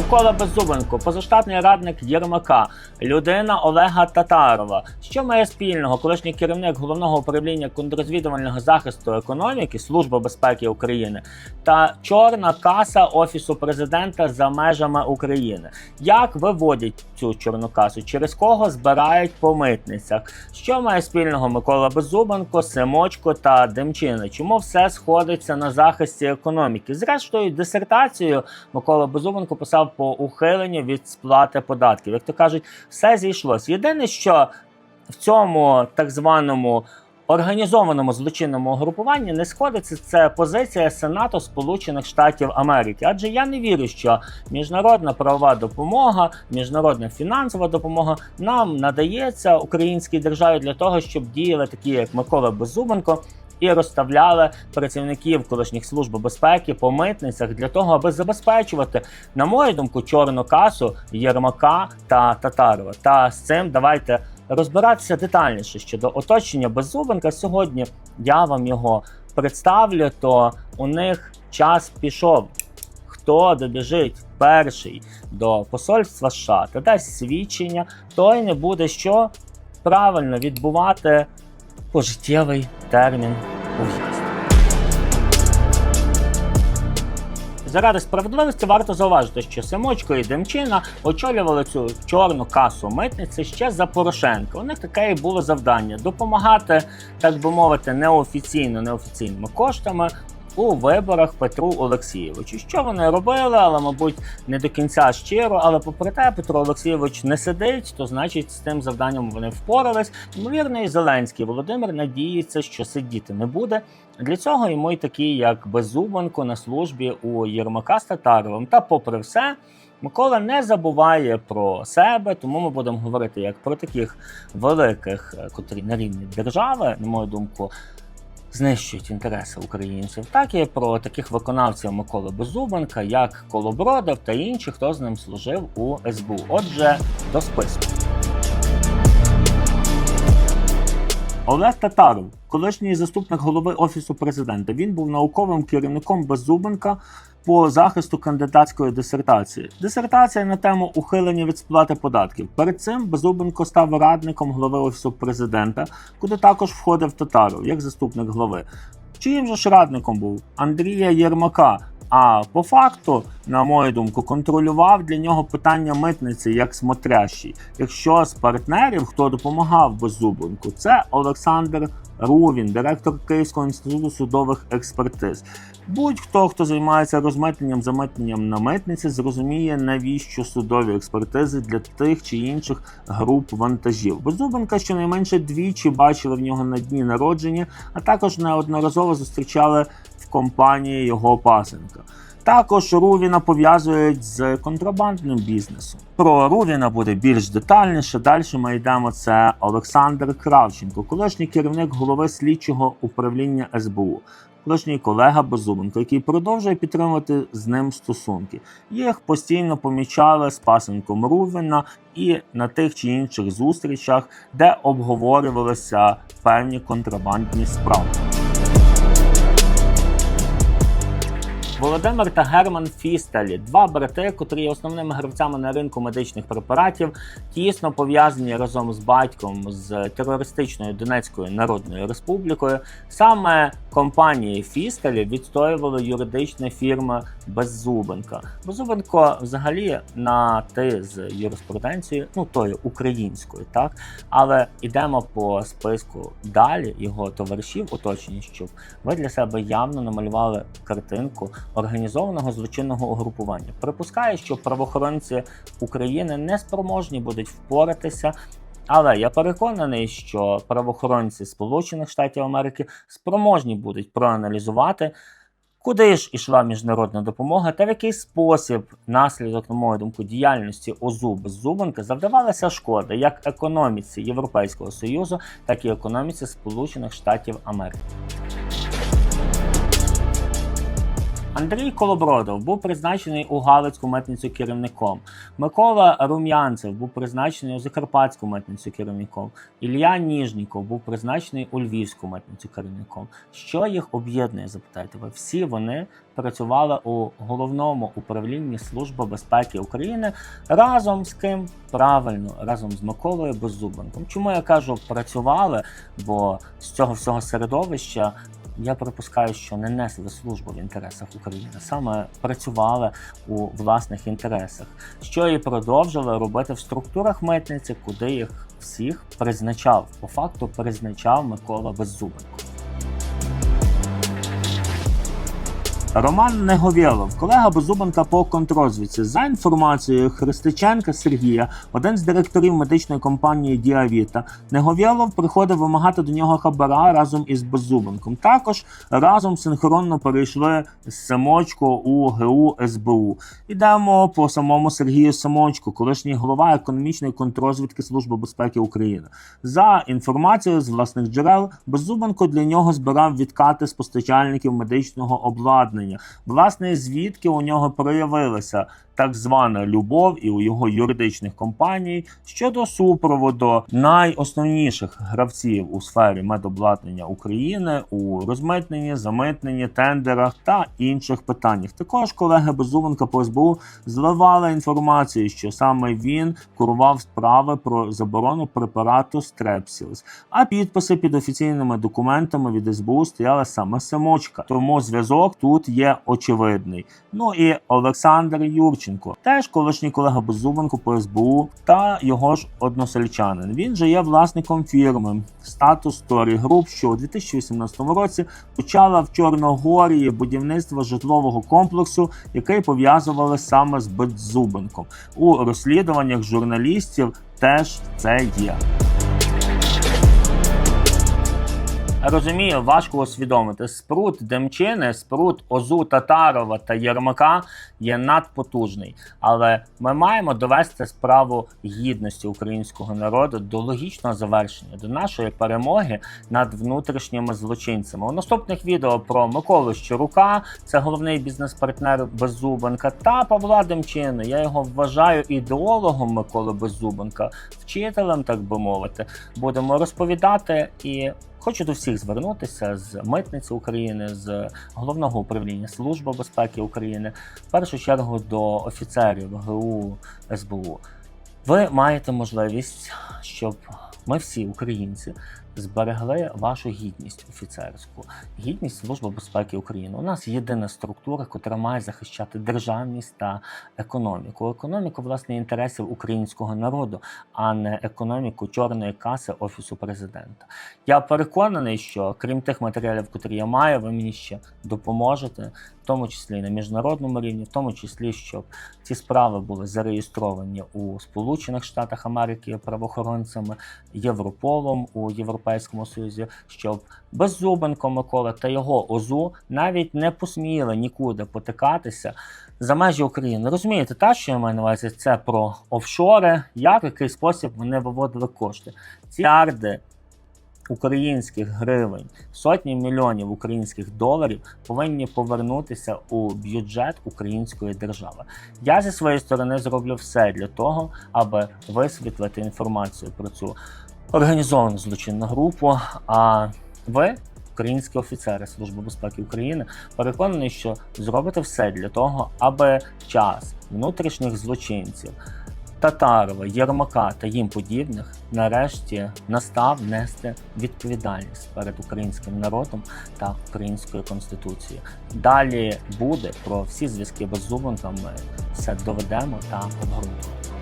Микола Беззубенко, позаштатний радник Єрмака, людина Олега Татарова. Що має спільного? Колишній керівник головного управління контррозвідувального захисту економіки Служби безпеки України та чорна каса Офісу президента за межами України. Як виводять цю чорну касу? Через кого збирають по митницях? Що має спільного Микола Беззубенко, Семочко та Демчина? Чому все сходиться на захисті економіки? Зрештою, дисертацію Микола Беззубенко писав по ухиленню від сплати податків. Як то кажуть, все зійшлось. Єдине, що в цьому так званому організованому злочинному угрупуванні не сходиться це позиція Сенату Сполучених Штатів Америки. Адже я не вірю, що міжнародна правова допомога, міжнародна фінансова допомога нам надається українській державі для того, щоб діяли такі, як Микола Беззубенко. І розставляли працівників колишніх служб безпеки по митницях для того, аби забезпечувати, на мою думку, чорну касу Єрмака та Татарова. Та з цим давайте розбиратися детальніше щодо оточення Беззубенка. Сьогодні я вам його представлю. То у них час пішов. Хто добіжить перший до посольства США та дасть свідчення, той не буде що правильно відбувати пожиттєвий термін ув'язнення. Заради справедливості варто зауважити, що Семочко і Демчина очолювали цю чорну касу митниці ще за Порошенка. У них таке і було завдання допомагати, так би мовити, неофіційно неофіційними коштами. У виборах Петру Олексійовичу. Що вони робили, але, мабуть, не до кінця щиро. Але попри те, Петро Олексійович не сидить, то значить з тим завданням вони впорались. Ймовірно, і Зеленський Володимир надіється, що сидіти не буде. Для цього йому й такі, як Беззубенко на службі у Єрмака з Татаровим. Та, попри все, Микола не забуває про себе, тому ми будемо говорити як про таких великих, е, котрі на рівні держави, на мою думку. Знищують інтереси українців, так і про таких виконавців Миколи Безубенка, як Колобродов та інші, хто з ним служив у СБУ. Отже, до списку. Олег Татаров, колишній заступник голови офісу президента. Він був науковим керівником Беззубенка по захисту кандидатської дисертації. Дисертація на тему ухилення від сплати податків. Перед цим Беззубенко став радником голови офісу президента, куди також входив Татаров як заступник глави. Чиїм же ж радником був Андрія Єрмака. А по факту, на мою думку, контролював для нього питання митниці як смотрящий. Якщо з партнерів, хто допомагав Беззубенку, це Олександр Рувін, директор Київського інституту судових експертиз. Будь-хто, хто займається розмитненням замитненням на митниці, зрозуміє, навіщо судові експертизи для тих чи інших груп вантажів. Беззубенка щонайменше двічі бачили в нього на дні народження, а також неодноразово зустрічали в компанії його пасенка. Також Рувіна пов'язують з контрабандним бізнесом. Про Рувіна буде більш детальніше. Далі ми йдемо. Це Олександр Кравченко, колишній керівник голови слідчого управління СБУ, колишній колега Беззубенко, який продовжує підтримувати з ним стосунки. Їх постійно помічали з пасенком Рувіна і на тих чи інших зустрічах, де обговорювалися певні контрабандні справи. Володимир та Герман Фістелі, два брати, котрі є основними гравцями на ринку медичних препаратів, тісно пов'язані разом з батьком з терористичною Донецькою Народною Республікою. Саме компанії Фістелі відстоювали юридичні фірми Беззубенка. Беззубенко взагалі на ти з юриспруденцією, ну тою українською, так але йдемо по списку далі його товаришів, оточені, щоб ви для себе явно намалювали картинку організованого злочинного угрупування. Припускаю, що правоохоронці України не спроможні будуть впоратися. Але я переконаний, що правоохоронці Сполучених Штатів Америки спроможні будуть проаналізувати, куди ж ішла міжнародна допомога та в який спосіб, наслідок, на мою думку, діяльності ОЗУ Беззубенка завдавалася шкода як економіці Європейського Союзу, так і економіці Сполучених Штатів Америки. Андрій Колобродов був призначений у Галицьку митницю керівником. Микола Рум'янцев був призначений у Закарпатську митницю керівником. Ілля Ніжніков був призначений у Львівську митницю керівником. Що їх об'єднує? Запитайте ви. Всі вони працювали у головному управлінні Служби безпеки України разом з ким правильно, разом з Миколою Беззубенком. Чому я кажу працювали? Бо з цього всього середовища я припускаю, що не несли службу в інтересах України, саме працювали у власних інтересах, що і продовжили робити в структурах митниці, куди їх всіх призначав. По факту призначав Микола Беззубенко. Роман Неговєлов, колега Беззубенка по контрозвідці. За інформацією Христиченка Сергія, один з директорів медичної компанії Діавіта, Неговєлов приходив вимагати до нього хабара разом із Беззубенком. Також разом синхронно перейшли Самочко у ГУ СБУ. Йдемо по самому Сергію Самочку, колишній голова економічної контрозвідки Служби безпеки України. За інформацією з власних джерел, Беззубенко для нього збирав відкати з постачальників медичного обладнання. Власне, звідки у нього проявилася так звана любов і у його юридичних компаній щодо супроводу найосновніших гравців у сфері медобладнання України у розмитненні, замитненні, тендерах та інших питаннях. Також колеги Беззубенка по СБУ зливали інформацію, що саме він курував справи про заборону препарату Стрепсілс, а підписи під офіційними документами від СБУ стояла саме самочка. Тому зв'язок тут є очевидний. Ну і Олександр Юрченко, теж колишній колега Беззубенко по СБУ та його ж односельчанин. Він же є власником фірми Status Story Group, що у 2018 році почала в Чорногорії будівництво житлового комплексу, який пов'язували саме з Беззубенком. У розслідуваннях журналістів теж це є. Розумію, важко усвідомити. Спрут Демчини, спрут Озу Татарова та Єрмака є надпотужний. Але ми маємо довести справу гідності українського народу до логічного завершення, до нашої перемоги над внутрішніми злочинцями. У наступних відео про Миколу Щурука, це головний бізнес-партнер Беззубенка, та Павла Демчини. Я його вважаю ідеологом Миколи Беззубенка, вчителем, так би мовити. Будемо розповідати і. Хочу до всіх звернутися з митниці України, з головного управління Служби безпеки України, в першу чергу до офіцерів ГУ СБУ. Ви маєте можливість, щоб ми всі українці зберегли вашу гідність офіцерську, гідність Служби безпеки України. У нас єдина структура, яка має захищати державність та економіку. Економіку власне інтересів українського народу, а не економіку чорної каси офісу президента. Я переконаний, що крім тих матеріалів, які я маю, ви мені ще допоможете, в тому числі на міжнародному рівні, в тому числі, щоб ці справи були зареєстровані у Сполучених Штатах Америки правоохоронцями, Європолом у Європейському Союзі, щоб Беззубенко Микола та його ОЗУ навіть не посміли нікуди потикатися за межі України. Розумієте, та що я маю на увазі? Це про офшори, як в який спосіб вони виводили кошти. Ці ярди українських гривень, сотні мільйонів українських доларів повинні повернутися у бюджет української держави. Я зі своєї сторони зроблю все для того, аби висвітлити інформацію про цю організовану злочинну групу. А ви, українські офіцери Служби безпеки України, переконані, що зробите все для того, аби час внутрішніх злочинців. Татарова, Єрмака та їм подібних нарешті настав нести відповідальність перед українським народом та українською конституцією. Далі буде про всі зв'язки без Ми все доведемо та обґрунтуємо.